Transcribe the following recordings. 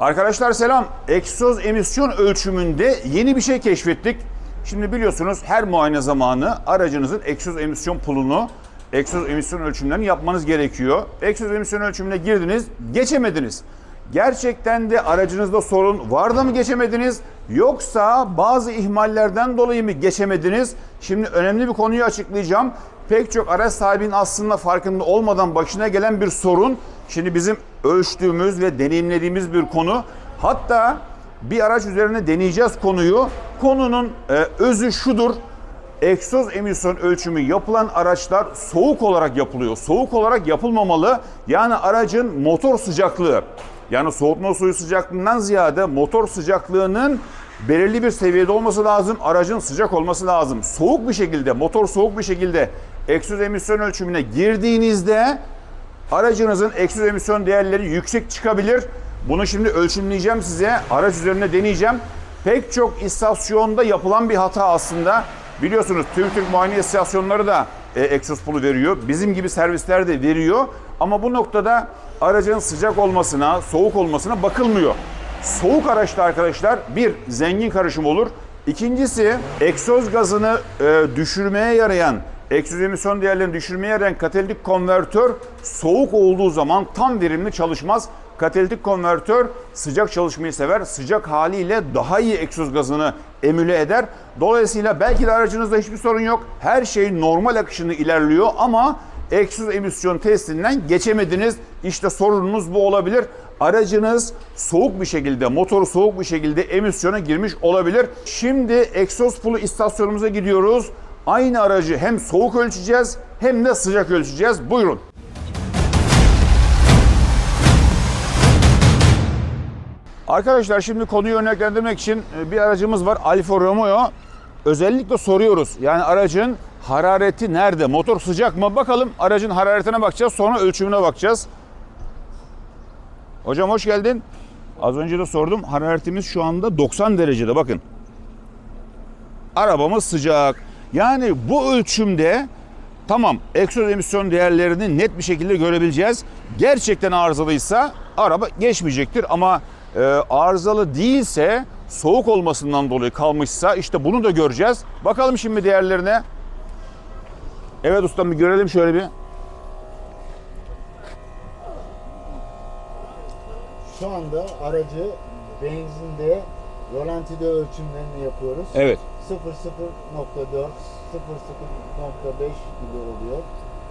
Arkadaşlar selam. Egzoz emisyon ölçümünde yeni bir şey keşfettik. Şimdi biliyorsunuz her muayene zamanı aracınızın egzoz emisyon pulunu, egzoz emisyon ölçümlerini yapmanız gerekiyor. Egzoz emisyon ölçümüne girdiniz, geçemediniz. Gerçekten de aracınızda sorun var mı geçemediniz? Yoksa bazı ihmallerden dolayı mı geçemediniz? Şimdi önemli bir konuyu açıklayacağım. Pek çok araç sahibinin aslında farkında olmadan başına gelen bir sorun. Şimdi bizim ölçtüğümüz ve deneyimlediğimiz bir konu. Hatta bir araç üzerine deneyeceğiz konuyu. Konunun e, özü şudur. Egzoz emisyon ölçümü yapılan araçlar soğuk olarak yapılıyor. Soğuk olarak yapılmamalı. Yani aracın motor sıcaklığı. Yani soğutma suyu sıcaklığından ziyade motor sıcaklığının belirli bir seviyede olması lazım. Aracın sıcak olması lazım. Soğuk bir şekilde, motor soğuk bir şekilde egzoz emisyon ölçümüne girdiğinizde aracınızın egzoz emisyon değerleri yüksek çıkabilir. Bunu şimdi ölçümleyeceğim size. Araç üzerinde deneyeceğim. Pek çok istasyonda yapılan bir hata aslında. Biliyorsunuz Türk Türk muayene istasyonları da e, egzoz pulu veriyor. Bizim gibi servisler de veriyor. Ama bu noktada aracın sıcak olmasına, soğuk olmasına bakılmıyor. Soğuk araçta arkadaşlar bir zengin karışım olur. İkincisi egzoz gazını e, düşürmeye yarayan, egzoz emisyon değerlerini düşürmeye yarayan katalitik konvertör soğuk olduğu zaman tam verimli çalışmaz. Katalitik konvertör sıcak çalışmayı sever. Sıcak haliyle daha iyi egzoz gazını emüle eder. Dolayısıyla belki de aracınızda hiçbir sorun yok. Her şey normal akışını ilerliyor ama egzoz emisyon testinden geçemediniz. İşte sorununuz bu olabilir. Aracınız soğuk bir şekilde, motoru soğuk bir şekilde emisyona girmiş olabilir. Şimdi egzoz pulu istasyonumuza gidiyoruz. Aynı aracı hem soğuk ölçeceğiz hem de sıcak ölçeceğiz. Buyurun. Arkadaşlar şimdi konuyu örneklendirmek için e, bir aracımız var Alfa Romeo. Özellikle soruyoruz. Yani aracın harareti nerede? Motor sıcak mı? Bakalım aracın hararetine bakacağız. Sonra ölçümüne bakacağız. Hocam hoş geldin. Az önce de sordum. Hararetimiz şu anda 90 derecede bakın. Arabamız sıcak. Yani bu ölçümde tamam egzoz emisyon değerlerini net bir şekilde görebileceğiz. Gerçekten arızalıysa araba geçmeyecektir ama e, arızalı değilse soğuk olmasından dolayı kalmışsa işte bunu da göreceğiz. Bakalım şimdi değerlerine. Evet ustam bir görelim şöyle bir. Şu anda aracı benzinde rolantide ölçümlerini yapıyoruz. Evet. 0.0.4, 0.0.5 gibi oluyor.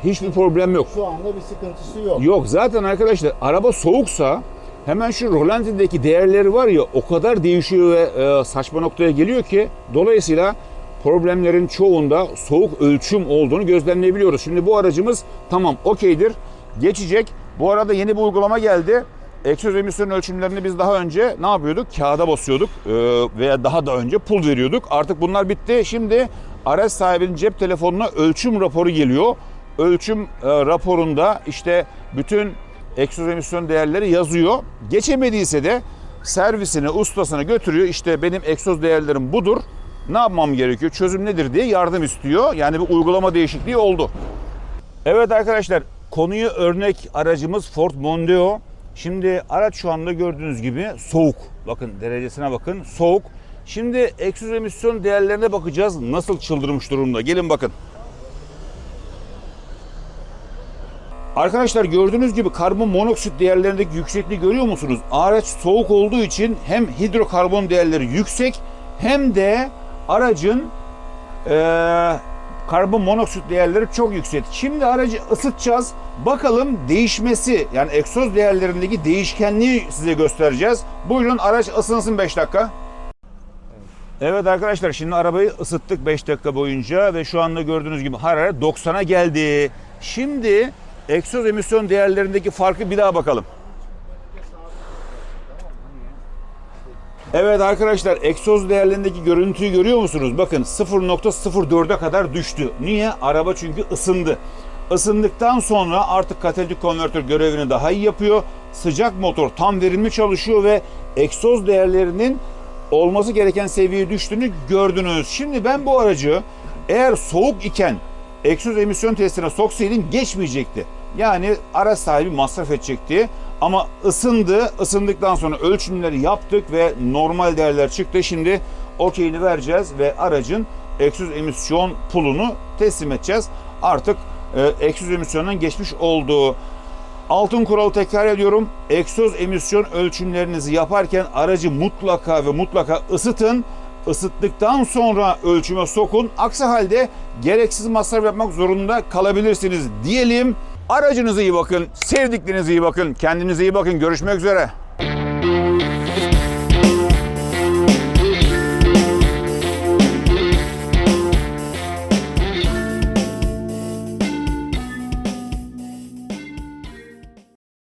Hiçbir problem yok. Şu anda bir sıkıntısı yok. Yok zaten arkadaşlar araba soğuksa hemen şu rolantideki değerleri var ya o kadar değişiyor ve e, saçma noktaya geliyor ki dolayısıyla problemlerin çoğunda soğuk ölçüm olduğunu gözlemleyebiliyoruz. Şimdi bu aracımız tamam okeydir geçecek. Bu arada yeni bir uygulama geldi. Egzoz emisyon ölçümlerini biz daha önce ne yapıyorduk? Kağıda basıyorduk e, veya daha da önce pul veriyorduk. Artık bunlar bitti. Şimdi araç sahibinin cep telefonuna ölçüm raporu geliyor. Ölçüm e, raporunda işte bütün egzoz emisyon değerleri yazıyor. Geçemediyse de servisine, ustasına götürüyor. İşte benim egzoz değerlerim budur. Ne yapmam gerekiyor? Çözüm nedir diye yardım istiyor. Yani bir uygulama değişikliği oldu. Evet arkadaşlar konuyu örnek aracımız Ford Mondeo. Şimdi araç şu anda gördüğünüz gibi soğuk. Bakın derecesine bakın soğuk. Şimdi egzoz emisyon değerlerine bakacağız. Nasıl çıldırmış durumda. Gelin bakın. Arkadaşlar gördüğünüz gibi karbon monoksit değerlerindeki yüksekliği görüyor musunuz? Araç soğuk olduğu için hem hidrokarbon değerleri yüksek hem de aracın eee, karbon monoksit değerleri çok yüksek. Şimdi aracı ısıtacağız. Bakalım değişmesi yani egzoz değerlerindeki değişkenliği size göstereceğiz. Buyurun araç ısınsın 5 dakika. Evet arkadaşlar şimdi arabayı ısıttık 5 dakika boyunca ve şu anda gördüğünüz gibi hararet 90'a geldi. Şimdi egzoz emisyon değerlerindeki farkı bir daha bakalım. Evet arkadaşlar egzoz değerlerindeki görüntüyü görüyor musunuz? Bakın 0.04'e kadar düştü. Niye? Araba çünkü ısındı. Isındıktan sonra artık katalitik konvertör görevini daha iyi yapıyor. Sıcak motor tam verimli çalışıyor ve egzoz değerlerinin olması gereken seviyeye düştüğünü gördünüz. Şimdi ben bu aracı eğer soğuk iken egzoz emisyon testine soksaydım geçmeyecekti. Yani araç sahibi masraf edecekti. Ama ısındı. Isındıktan sonra ölçümleri yaptık ve normal değerler çıktı. Şimdi okeyini vereceğiz ve aracın egzoz emisyon pulunu teslim edeceğiz. Artık e, egzoz emisyonundan geçmiş olduğu Altın kuralı tekrar ediyorum. Egzoz emisyon ölçümlerinizi yaparken aracı mutlaka ve mutlaka ısıtın. Isıttıktan sonra ölçüme sokun. Aksi halde gereksiz masraf yapmak zorunda kalabilirsiniz diyelim. Aracınıza iyi bakın, sevdiklerinize iyi bakın, kendinize iyi bakın. Görüşmek üzere.